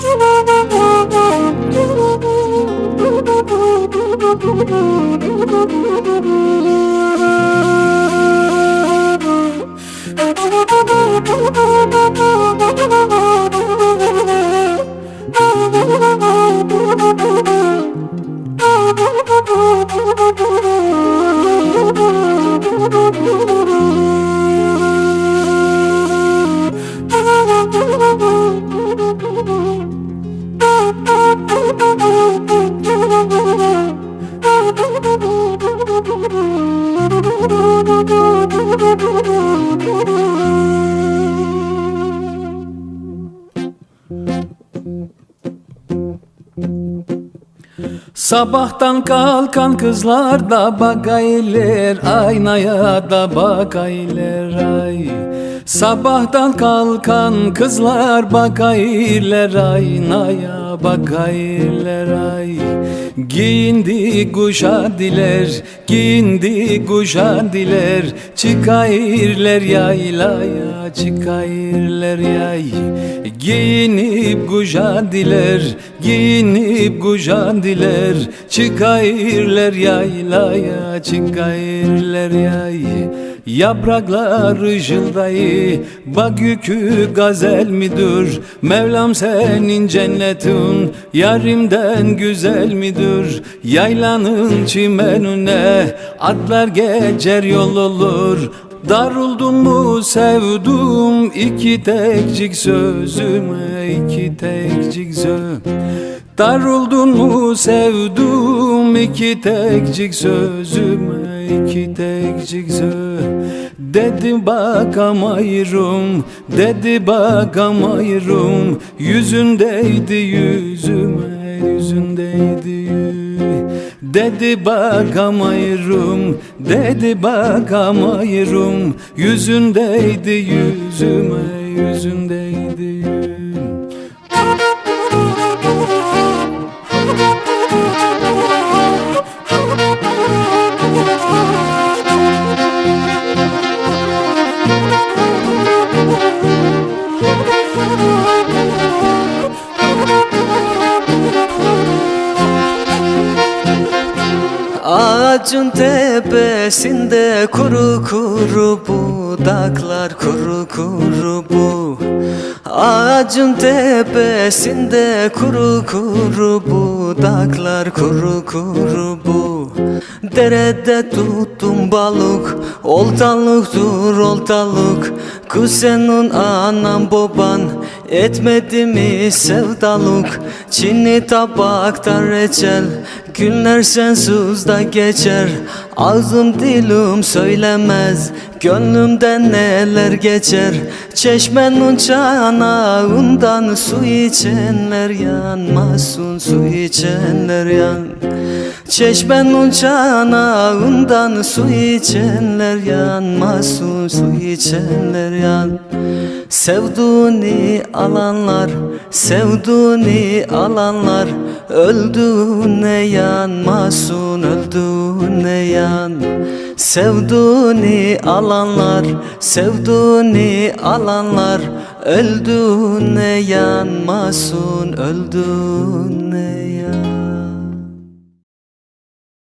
Thank you. Sabahtan kalkan kızlar da bakaylar Aynaya da bakaylar ay. Sabahtan kalkan kızlar bakaylar Aynaya bakaylar ay Giyindi kuşadiler, giyindi kuşadiler Çıkayırlar yaylaya, çıkayırlar yay. Giyinip kuşadiler, giyinip kuşadiler Çıkayırlar yaylaya, çıkayırlar yay Yapraklar ışıldayı Bak yükü gazel midir? Mevlam senin cennetin Yarimden güzel midir? Yaylanın çimenine Atlar geçer yol olur. Daruldum mu sevdum iki tekcik sözüme iki tekcik söz Daruldun mu sevdum? İki tekcik sözüme iki tekcik söz Dedi bakamayırım, dedi bakamayırım Yüzündeydi yüzüme, yüzündeydi. Yüzüme Dedi bakamayırım, dedi bakamayırım Yüzündeydi yüzüme, yüzündeydi Ağacın tepesinde kuru kuru budaklar kuru kuru bu. Ağacın tepesinde kuru kuru budaklar kuru kuru bu. Derede tuttum balık oltalıktır oltalık. Kız senin anan baban etmedi mi sevdalık? Çinli tabakta reçel Günler sensiz da geçer. Ağzım dilim söylemez. Gönlümden neler geçer? Çeşmenin çanağından Su içenler yanmasın Su içenler yan. Çeşmenin çanağından Su içenler yanmasın Su içenler yan. Sevduğunu alanlar, sevduğunu alanlar Öldüğüne yanmasın, öldüğüne yan. Sevduğunu alanlar, sevduğunu alanlar. Öldüğüne yanmasın, öldüğüne yan